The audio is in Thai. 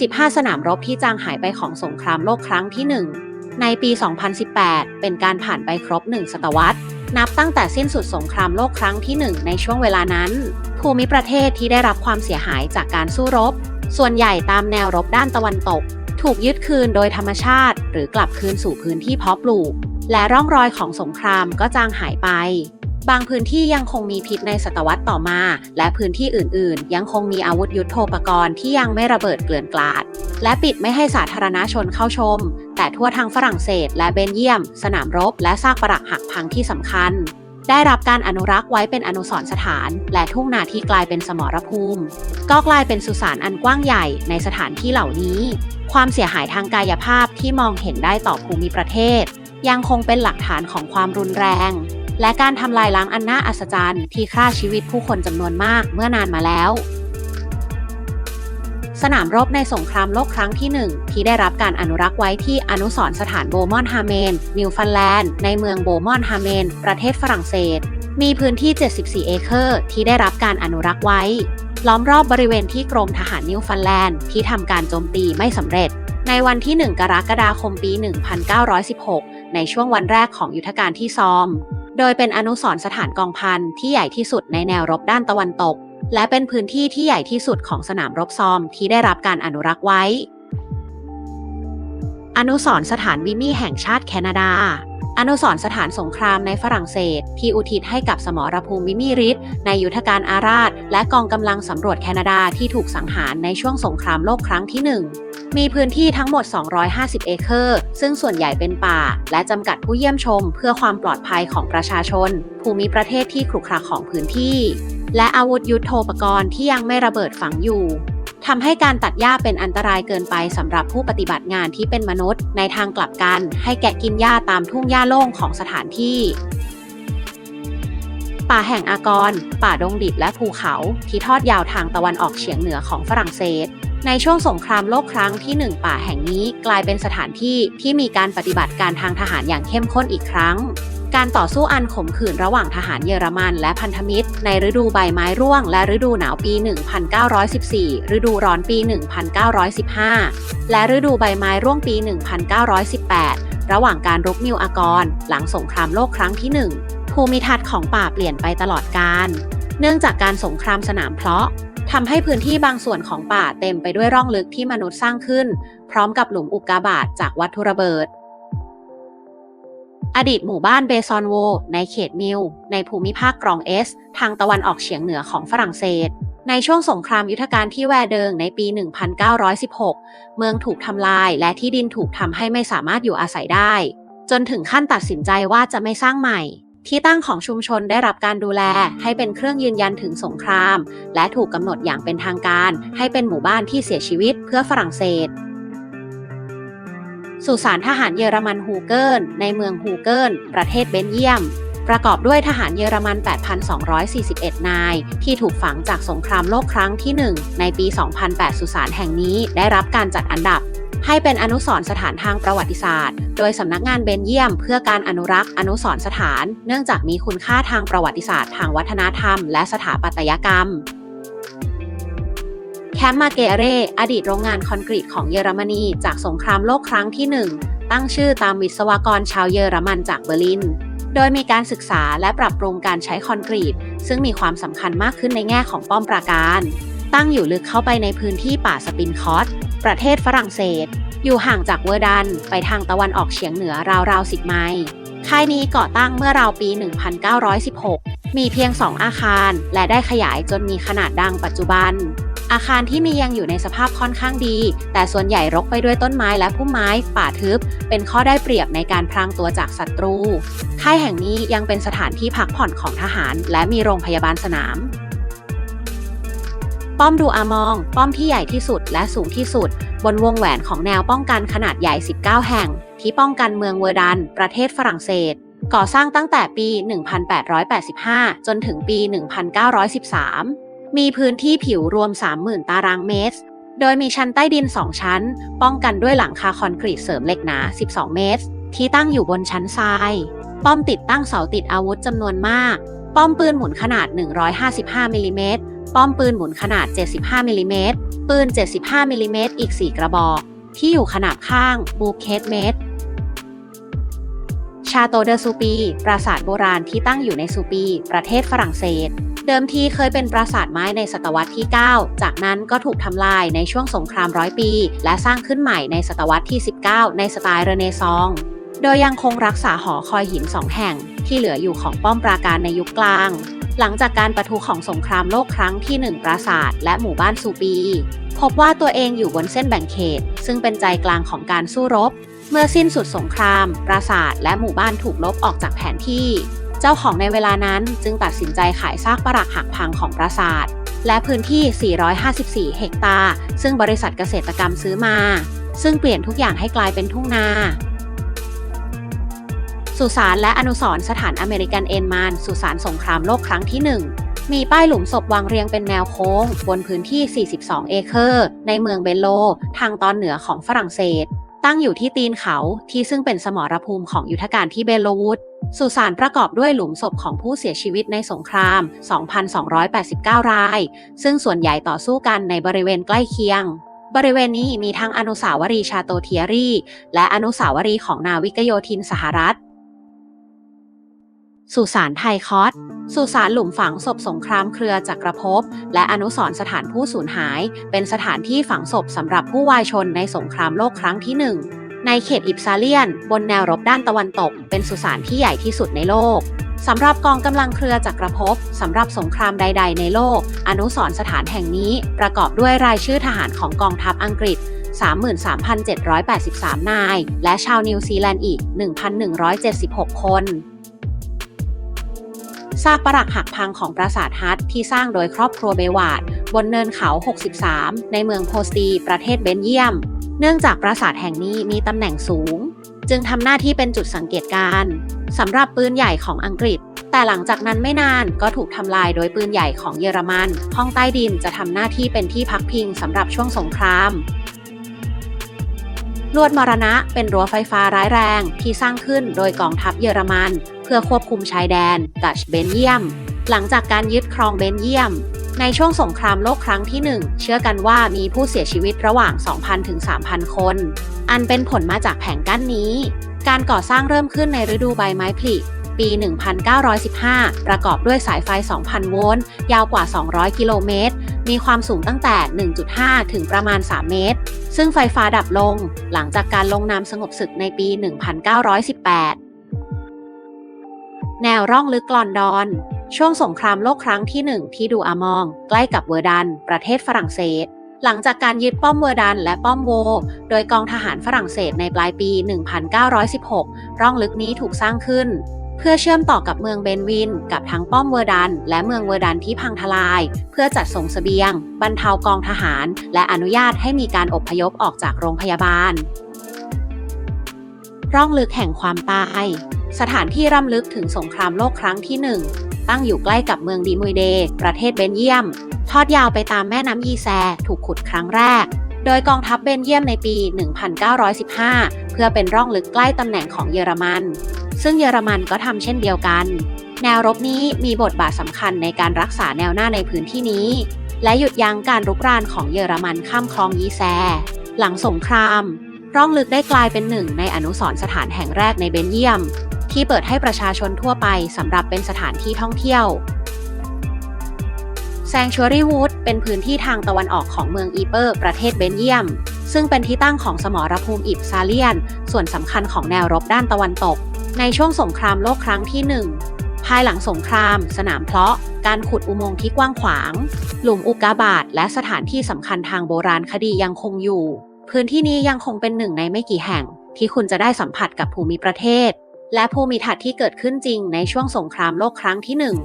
15 สนามรบที่จางหายไปของสงครามโลกครั้งที่ 1 ในปี 2018 เป็นการผ่านไปครบ 1 ศตวรรษ นับตั้งแต่สิ้นสุดสงครามโลกครั้งที่ 1 ในช่วงเวลานั้น ภูมิประเทศที่ได้รับความเสียหายจากการสู้รบ ส่วนใหญ่ตามแนวรบด้านตะวันตก ถูกยึดคืนโดยธรรมชาติ หรือกลับคืนสู่พื้นที่เพาะปลูก และร่องรอยของสงครามก็จางหายไป บางพื้นที่ยังคงมีพิษในศตวรรษต่อมา และพื้นที่อื่น ๆ ยังคงมีอาวุธยุโทโธปกรณ์ที่ยังไม่ระเบิดเกลื่อนกลาด และปิดไม่ให้สาธารณชนเข้าชม แต่ทั่วทางฝรั่งเศส และเบลเยียม สนามรบ และซากปรักหักพังที่สำคัญ ได้รับการอนุรักษ์ไว้เป็นอนุสรณ์สถาน และทุ่งนาที่กลายเป็นสมรภูมิ ก็กลายเป็นสุสานอันกว้างใหญ่ในสถานที่เหล่านี้ ความเสียหายทางกายภาพที่มองเห็นได้ต่อภูมิประเทศ ยังคงเป็นหลักฐานของความรุนแรง และการทำลายล้างอันน่าอัศจรรย์ที่ฆ่าชีวิตผู้คนจำนวนมากเมื่อนานมาแล้ว สนามรบในสงครามโลกครั้งที่ 1 ที่ได้รับการอนุรักษ์ไว้ที่อนุสรสถานโบมอนฮาเมน นิวฟันแลนด์ ในเมืองโบมอนฮาเมน ประเทศฝรั่งเศส มีพื้นที่ 74 เอเคอร์ ที่ได้รับการอนุรักษ์ไว้ ล้อมรอบบริเวณที่กรมทหารนิวฟันแลนด์ที่ทำการโจมตีไม่สำเร็จ ในวันที่ 1 กรกฎาคมปี 1916 ในช่วงวันแรกของยุทธการที่ซอม โดยเป็นอนุสรสถานกองพันที่ใหญ่ที่สุดในแนวรบด้านตะวันตก และเป็นพื้นที่ที่ใหญ่ที่สุดของสนามรบซอมที่ได้รับการอนุรักษ์ไว้ อนุสรสถานวิมี่แห่งชาติแคนาดา อนุสรสถานสงครามในฝรั่งเศส ที่อุทิศให้กับสมรภูมิวิมี่ริดในยุทธการอาราธและกองกำลังสำรวจแคนาดาที่ถูกสังหารในช่วงสงครามโลกครั้งที่1 มีพื้นที่ทั้งหมด 250 เอเคอร์ ซึ่งส่วนใหญ่เป็นป่า และจำกัดผู้เยี่ยมชม เพื่อความปลอดภัยของประชาชน ภูมิประเทศที่ขรุขระของพื้นที่ และอาวุธยุโทโธปกรณ์ที่ยังไม่ระเบิดฝังอยู่ทำให้การตัดหญ้าเป็นอันตรายเกินไปสำหรับผู้ปฏิบัติงานที่เป็นมนุษย์ ในทางกลับกัน ให้แกะกินหญ้าตามทุ่งหญ้าโล่งของสถานที่ป่าแห่งอากร ป่าดงดิบและภูเขา ที่ทอดยาวทางตะวันออกเฉียงเหนือของฝรั่งเศส ในช่วงสงครามโลกครั้งที่หนึ่งป่าแห่งนี้กลายเป็นสถานที่ที่มีการปฏิบัติการทางทหารอย่างเข้มข้นอีกครั้ง การต่อสู้อันขมขื่นระหว่างทหารเยอรมันและพันธมิตร ในฤดูใบไม้ร่วง และฤดูหนาวปี 1914 ฤดูร้อนปี 1915 และฤดูใบไม้ร่วงปี 1918 ระหว่างการรุกนิวอากร หลังสงครามโลกครั้งที่ 1 ภูมิทัศน์ของป่าเปลี่ยนไปตลอดกาลเนื่องจากการสงครามสนามเพลาะ ทำให้พื้นที่บางส่วนของป่าเต็มไปด้วยร่องลึกที่มนุษย์สร้างขึ้น พร้อมกับหลุมอุกกาบาตจากวัตถุระเบิด อดีตหมู่บ้านเบซอนโว ในเขตมิล ในภูมิภาคกรองเอส ทางตะวันออกเฉียงเหนือของฝรั่งเศส ในช่วงสงครามยุทธการที่แวร์เดิงในปี 1916 เมืองถูกทำลายและที่ดินถูกทำให้ไม่สามารถอยู่อาศัยได้ จนถึงขั้นตัดสินใจว่าจะไม่สร้างใหม่ ที่ตั้งของชุมชนได้รับการดูแลให้เป็นเครื่องยืนยันถึงสงคราม และถูกกำหนดอย่างเป็นทางการ ให้เป็นหมู่บ้านที่เสียชีวิตเพื่อฝรั่งเศสสุสานทหารเยอรมันฮูเกิลในเมืองฮูเกิลประเทศเบลเยียม ประกอบด้วยทหารเยอรมัน 8,241 นาย ที่ถูกฝังจากสงครามโลกครั้งที่ 1 ในปี 2008 สุสานแห่งนี้ได้รับการจัดอันดับ ให้เป็นอนุสรณ์สถานทางประวัติศาสตร์ โดยสำนักงานเบลเยียม เพื่อการอนุรักษ์อนุสรณ์สถาน เนื่องจากมีคุณค่าทางประวัติศาสตร์ ทางวัฒนธรรม และสถาปัตยกรรมแคมป์มาเกเร อดีตโรงงานคอนกรีตของเยอรมนี จากสงครามโลกครั้งที่ 1 ตั้งชื่อตามวิศวกรชาวเยอรมันจากเบอร์ลิน โดยมีการศึกษาและปรับปรุงการใช้คอนกรีต ซึ่งมีความสำคัญมากขึ้นในแง่ของป้อมปราการ ตั้งอยู่ลึกเข้าไปในพื้นที่ป่าสปินคอส ประเทศฝรั่งเศส อยู่ห่างจากเวอร์ดันไปทางตะวันออกเฉียงเหนือราวๆ10ไมล์ค่ายนี้ก่อตั้งเมื่อราวปี 1916 มีเพียง 2 อาคารและได้ขยายจนมีขนาดดังปัจจุบัน อาคารที่มียังอยู่ในสภาพค่อนข้างดี แต่ส่วนใหญ่รกไปด้วยต้นไม้และพุ่มไม้ ป่าทึบ เป็นข้อได้เปรียบในการพรางตัวจากศัตรู ค่ายแห่งนี้ยังเป็นสถานที่พักผ่อนของทหาร และมีโรงพยาบาลสนาม ป้อมดูอามอง ป้อมที่ใหญ่ที่สุดและสูงที่สุด บนวงแหวนของแนวป้องกันขนาดใหญ่ 19 แห่ง ที่ป้องกันเมืองเวอร์ดัน ประเทศฝรั่งเศส ก่อสร้างตั้งแต่ปี 1885 จนถึงปี 1913 มีพื้นที่ผิวรวม 30,000 ตารางเมตร โดยมีชั้นใต้ดิน 2 ชั้น ป้องกันด้วยหลังคาคอนกรีตเสริมเหล็กหนา 12 เมตร ที่ตั้งอยู่บนชั้นทราย ป้อมติดตั้งเสาติดอาวุธจำนวนมาก ป้อมปืนหมุนขนาด 155มิลลิเมตร ป้อมปืนหมุนขนาด 75มิลลิเมตรปืน 75มิลลิเมตรอีก 4 กระบอก ที่อยู่ขนาบข้างบูเคสเมตร ชาโตเดอซูปี ปราสาทโบราณที่ตั้งอยู่ในซูปี ประเทศฝรั่งเศส เดิมทีเคยเป็นปราสาทไม้ในศตวรรษที่ 9 จากนั้นก็ถูกทำลายในช่วงสงครามร้อยปี และสร้างขึ้นใหม่ในศตวรรษที่ 19 ในสไตล์เรเนซองโดยยังคงรักษาหอคอยหินสองแห่ง ที่เหลืออยู่ของป้อมปราการในยุคกลาง หลังจากการประทุของสงครามโลกครั้งที่ 1 ปราสาท และหมู่บ้านซูปี พบว่าตัวเองอยู่บนเส้นแบ่งเขต ซึ่งเป็นใจกลางของการสู้รบ เมื่อสิ้นสุดสงคราม ปราสาท และหมู่บ้านถูกลบออกจากแผนที่ เจ้าของในเวลานั้นจึงตัดสินใจขายซากปรักหักพังของปราสาท และพื้นที่ 454 เฮกตาร์ซึ่งบริษัทเกษตรกรรมซื้อมา ซึ่งเปลี่ยนทุกอย่างให้กลายเป็นทุ่งนา สุสานและอนุสรณ์สถานอเมริกันเอ็นมานสุสานสงครามโลกครั้งที่ 1 มีป้ายหลุมศพวางเรียงเป็นแนวโค้ง บนพื้นที่ 42 เอเคอร์ ในเมืองเบโล ทางตอนเหนือของฝรั่งเศส ตั้งอยู่ที่ตีนเขาที่ซึ่งเป็นสมรภูมิของยุทธการที่เบโลวูดสุสานประกอบด้วยหลุมศพของผู้เสียชีวิตในสงคราม 2,289 ราย ซึ่งส่วนใหญ่ต่อสู้กันในบริเวณใกล้เคียงบริเวณนี้มีทั้งอนุสาวรีย์ชาโตเทียรีและอนุสาวรีย์ของนาวิกโยธินสหรัฐ สุสานไทยคอสสุสานหลุมฝังศพสงครามเครือจักรภพและอนุสรณ์สถานผู้สูญหาย เป็นสถานที่ฝังศพสำหรับผู้วายชนในสงครามโลกครั้งที่หนึ่งในเขตอิปซาเลียน บนแนวรบด้านตะวันตก เป็นสุสานที่ใหญ่ที่สุดในโลกสำหรับกองกำลังเครือจักรภพสำหรับสงครามใด ๆ ในโลก อนุสรณ์สถานแห่งนี้ประกอบด้วยรายชื่อทหารของกองทัพอังกฤษ 33,783 นาย และชาวนิวซีแลนด์อีก 1,176 คน ซากปรักหักพังของปราสาทฮัตที่สร้างโดยครอบครัวเบวาดบนเนินเขา 63 ในเมืองโพสตีประเทศเบนเยียม เนื่องจากปราสาทแห่งนี้มีตำแหน่งสูง จึงทำหน้าที่เป็นจุดสังเกตการสำหรับปืนใหญ่ของอังกฤษ แต่หลังจากนั้นไม่นานก็ถูกทำลายโดยปืนใหญ่ของเยอรมัน ห้องใต้ดินจะทำหน้าที่เป็นที่พักพิงสำหรับช่วงสงครามลวดมรณะเป็นรั้วไฟฟ้าร้ายแรงที่สร้างขึ้นโดยกองทัพเยอรมัน พื่อควบคุมชายแดนดัชเบนเยียม หลังจากการยึดครองเบนเยียม ในช่วงสงครามโลกครั้งที่ 1 เชื่อกันว่ามีผู้เสียชีวิตระหว่าง 2,000 ถึง 3,000 คน อันเป็นผลมาจากแผงกั้นนี้ การก่อสร้างเริ่มขึ้นในฤดูใบไม้ผลิปี 1915 ประกอบด้วยสายไฟ 2,000 โวลต์ ยาวกว่า 200 กิโลเมตร มีความสูงตั้งแต่ 1.5 ถึงประมาณ 3 เมตร ซึ่งไฟฟ้าดับลง หลังจากการลงนามสงบศึกในปี 1918 แนวร่องลึกกลอนดอน ช่วงสงครามโลกครั้งที่1ที่ดูอามอง ใกล้กับเวอร์ดัน ประเทศฝรั่งเศส หลังจากการยึดป้อมเวอร์ดันและป้อมโว โดยกองทหารฝรั่งเศสในปลายปี 1916 ร่องลึกนี้ถูกสร้างขึ้น เพื่อเชื่อมต่อกับเมืองเบนวิน กับทั้งป้อมเวอร์ดัน และเมืองเวอร์ดันที่พังทลาย เพื่อจัดส่งเสบียง บรรเทากองทหาร และอนุญาตให้มีการอบพยพออกจากโรงพยาบาล ร่องลึกแห่งความตาย สถานที่ร่ำลึกถึงสงครามโลกครั้งที่1ตั้งอยู่ใกล้กับเมืองดีมุยเด ประเทศเบนเยียม ทอดยาวไปตามแม่น้ำยีแซ ถูกขุดครั้งแรก โดยกองทัพเบนเยียมในปี 1915 เพื่อเป็นร่องลึกใกล้ตำแหน่งของเยอรมัน ซึ่งเยอรมันก็ทำเช่นเดียวกัน แนวรบนี้มีบทบาทสำคัญในการรักษาแนวหน้าในพื้นที่นี้ และหยุดยั้งการรุกรานของเยอรมันข้ามคลองยีแซ หลังสงคราม ร่องลึกได้กลายเป็นหนึ่งในอนุสรณ์สถานแห่งแรกในเบนเยียม ที่เปิดให้ประชาชนทั่วไปสำหรับเป็นสถานที่ท่องเที่ยวแซงชัวรี่วูดเป็นพื้นที่ทางตะวันออกของเมืองอีเปอร์ ประเทศเบนเยียม ซึ่งเป็นที่ตั้งของสมรภูมิอิบซาเลียน ส่วนสำคัญของแนวรบด้านตะวันตก ในช่วงสงครามโลกครั้งที่ 1 ภายหลังสงคราม สนามเพลาะ การขุดอุโมงค์ที่กว้างขวาง หลุมอุกกาบาตและสถานที่สำคัญทางโบราณคดียังคงอยู่ พื้นที่นี้ยังคงเป็นหนึ่งในไม่กี่แห่ง ที่คุณจะได้สัมผัสกับภูมิประเทศ และภูมิทัศน์ที่เกิดขึ้นจริงในช่วงสงครามโลกครั้งที่หนึ่ง